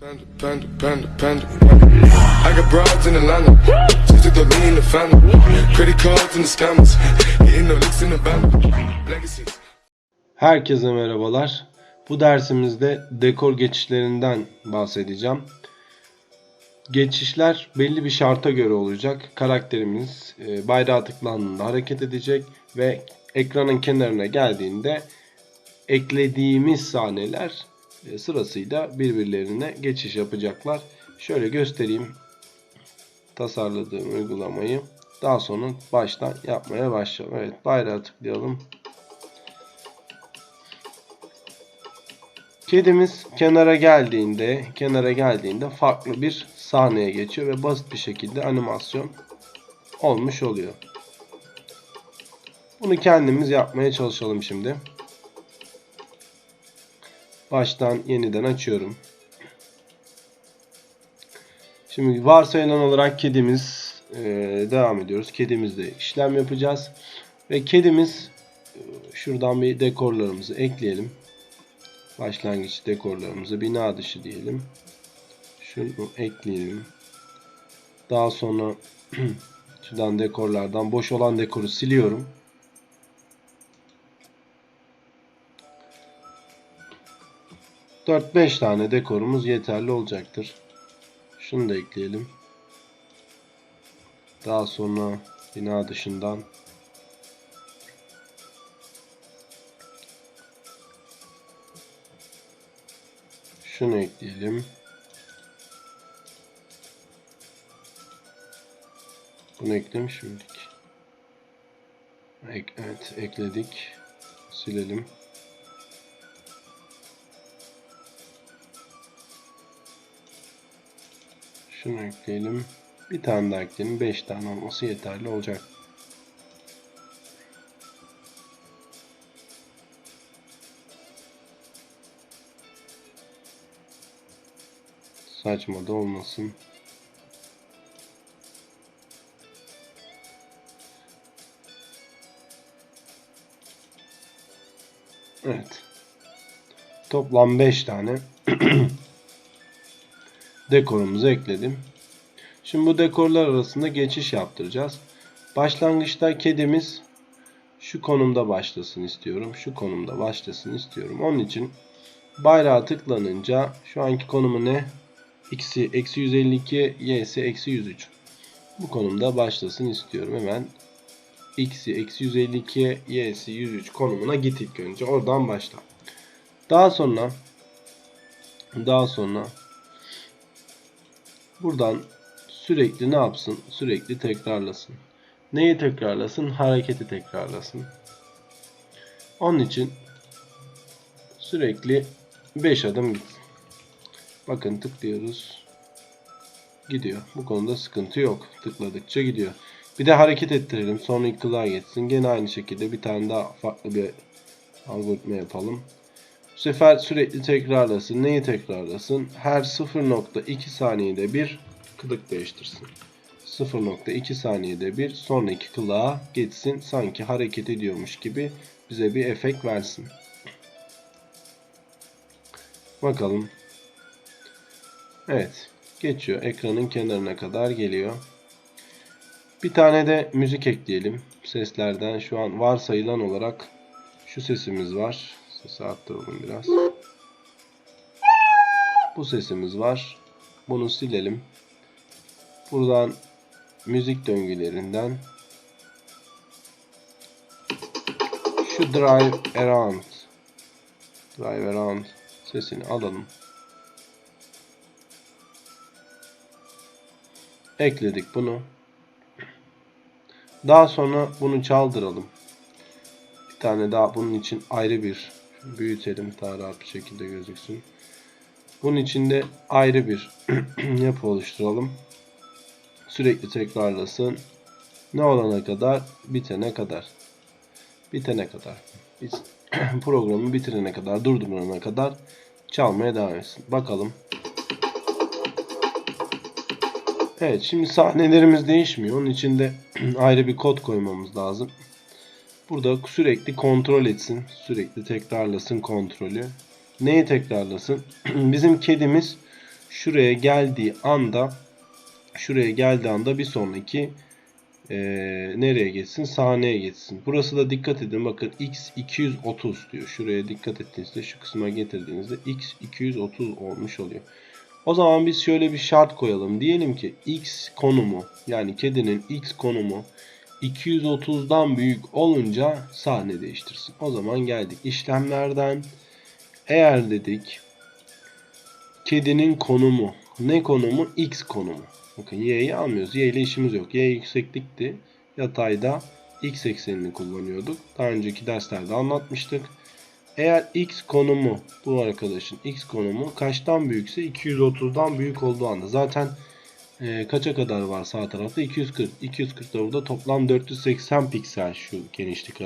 Panda, panda, panda, panda. I got broads in Atlanta. Just to throw me in the family. Credit cards and the scammers. Hitting the licks in the band. Legacies. Herkese merhabalar. Bu dersimizde dekor geçişlerinden bahsedeceğim. Geçişler belli bir şarta göre olacak. Karakterimiz e, bayrağa tıklandığında hareket edecek ve ekranın kenarına geldiğinde eklediğimiz sahneler sırasıyla birbirlerine geçiş yapacaklar. Şöyle göstereyim tasarladığım uygulamayı. Daha sonra baştan yapmaya başlayalım. Evet bayrağa tıklayalım. Kedimiz kenara geldiğinde, kenara geldiğinde farklı bir sahneye geçiyor ve basit bir şekilde animasyon olmuş oluyor. Bunu kendimiz yapmaya çalışalım şimdi. Baştan yeniden açıyorum. Şimdi varsayılan olarak kedimiz e, devam ediyoruz. Kedimizle işlem yapacağız. Ve kedimiz e, şuradan bir dekorlarımızı ekleyelim başlangıç dekorlarımızı bina dışı diyelim. Şunu ekleyelim. Daha sonra şuradan dekorlardan boş olan dekoru siliyorum. Dört beş tane dekorumuz yeterli olacaktır. Şunu da ekleyelim. Daha sonra bina dışından Şunu ekleyelim. Bunu eklemiş miydik? Ek, evet ekledik. Silelim. Şunu ekleyelim. Bir tane daha ekleyelim. 5 tane olması yeterli olacak. Saçma da olmasın. Evet. Toplam 5 tane dekorumuzu ekledim. Şimdi bu dekorlar arasında geçiş yaptıracağız. Başlangıçta kedimiz şu konumda başlasın istiyorum. Şu konumda başlasın istiyorum. Onun için bayrağa tıklanınca şu anki konumu ne? X'i eksi 152, Y'si eksi 103. Bu konumda başlasın istiyorum. Hemen X'i eksi 152, Y'si 103 konumuna git ilk önce. Oradan başla. Daha sonra daha sonra buradan sürekli ne yapsın? Sürekli tekrarlasın. Neyi tekrarlasın? Hareketi tekrarlasın. Onun için sürekli 5 adım gitsin. Bakın tıklıyoruz. Gidiyor. Bu konuda sıkıntı yok. Tıkladıkça gidiyor. Bir de hareket ettirelim. Sonra kılığa geçsin. Gene aynı şekilde bir tane daha farklı bir algoritma yapalım. Bu sefer sürekli tekrarlasın. Neyi tekrarlasın? Her 0.2 saniyede bir kılık değiştirsin. 0.2 saniyede bir sonraki kılığa geçsin. Sanki hareket ediyormuş gibi bize bir efekt versin. Bakalım. Evet. Geçiyor. Ekranın kenarına kadar geliyor. Bir tane de müzik ekleyelim. Seslerden şu an varsayılan olarak şu sesimiz var. Sesi arttıralım biraz. Bu sesimiz var. Bunu silelim. Buradan müzik döngülerinden şu drive around drive around sesini alalım. Ekledik bunu. Daha sonra bunu çaldıralım. Bir tane daha bunun için ayrı bir büyütelim daha rahat bir şekilde gözüksün. Bunun için de ayrı bir yapı oluşturalım. Sürekli tekrarlasın. Ne olana kadar? Bitene kadar. Bitene kadar. Biz programı bitirene kadar, durdurana kadar çalmaya devam etsin. Bakalım. Evet şimdi sahnelerimiz değişmiyor. Onun için de ayrı bir kod koymamız lazım. Burada sürekli kontrol etsin. Sürekli tekrarlasın kontrolü. Neyi tekrarlasın? Bizim kedimiz şuraya geldiği anda şuraya geldiği anda bir sonraki eee, nereye geçsin? Sahneye geçsin. Burası da dikkat edin. Bakın x 230 diyor. Şuraya dikkat ettiğinizde şu kısma getirdiğinizde x 230 olmuş oluyor. O zaman biz şöyle bir şart koyalım. Diyelim ki x konumu yani kedinin x konumu 230'dan büyük olunca sahne değiştirsin. O zaman geldik işlemlerden. Eğer dedik kedinin konumu ne konumu? X konumu. Bakın y'yi almıyoruz. Y ile işimiz yok. Y yükseklikti. Yatayda x eksenini kullanıyorduk. Daha önceki derslerde anlatmıştık. Eğer x konumu bu arkadaşın x konumu kaçtan büyükse 230'dan büyük olduğu anda zaten e, kaça kadar var sağ tarafta? 240 240 da burada toplam 480 piksel şu genişlik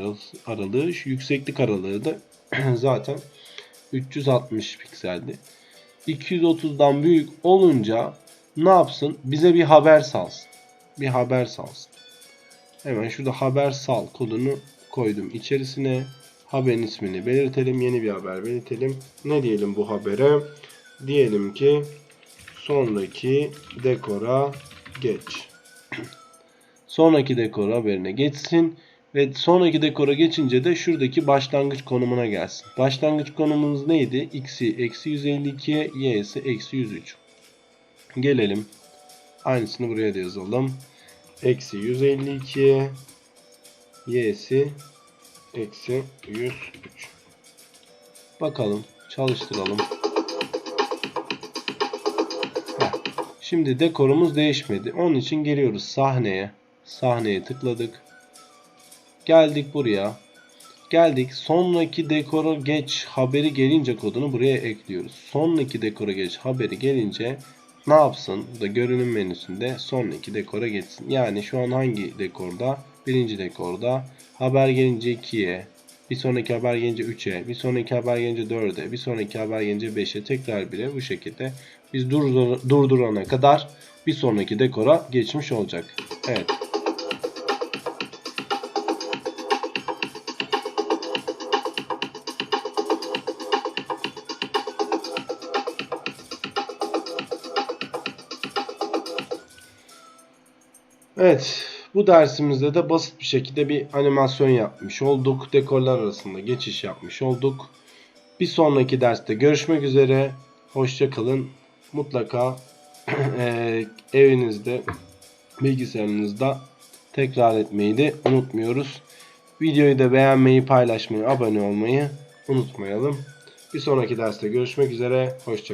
aralığı, şu yükseklik aralığı da zaten 360 pikseldi. 230'dan büyük olunca ne yapsın? Bize bir haber salsın. Bir haber salsın. Hemen şurada haber sal kodunu koydum içerisine. Haberin ismini belirtelim yeni bir haber belirtelim. Ne diyelim bu habere? Diyelim ki sonraki dekora geç. Sonraki dekor haberine geçsin ve sonraki dekora geçince de şuradaki başlangıç konumuna gelsin. Başlangıç konumumuz neydi? X'i eksi 152, Y'si eksi 103. Gelelim. Aynısını buraya da yazalım. Eksi 152, Y'si eksi 103. Bakalım çalıştıralım. Şimdi dekorumuz değişmedi. Onun için geliyoruz sahneye. Sahneye tıkladık. Geldik buraya. Geldik. Sonraki dekora geç haberi gelince kodunu buraya ekliyoruz. Sonraki dekora geç haberi gelince ne yapsın? Bu da görünüm menüsünde sonraki dekora geçsin. Yani şu an hangi dekorda? Birinci dekorda. Haber gelince 2'ye. Bir sonraki haber gelince 3'e. Bir sonraki haber gelince 4'e. Bir sonraki haber gelince 5'e. Tekrar 1'e. Bu şekilde biz durdur- durdurana kadar bir sonraki dekora geçmiş olacak. Evet. Evet. Bu dersimizde de basit bir şekilde bir animasyon yapmış olduk. Dekorlar arasında geçiş yapmış olduk. Bir sonraki derste görüşmek üzere. Hoşça kalın. Mutlaka eee, evinizde, bilgisayarınızda tekrar etmeyi de unutmuyoruz. Videoyu da beğenmeyi, paylaşmayı, abone olmayı unutmayalım. Bir sonraki derste görüşmek üzere. Hoşça kalın.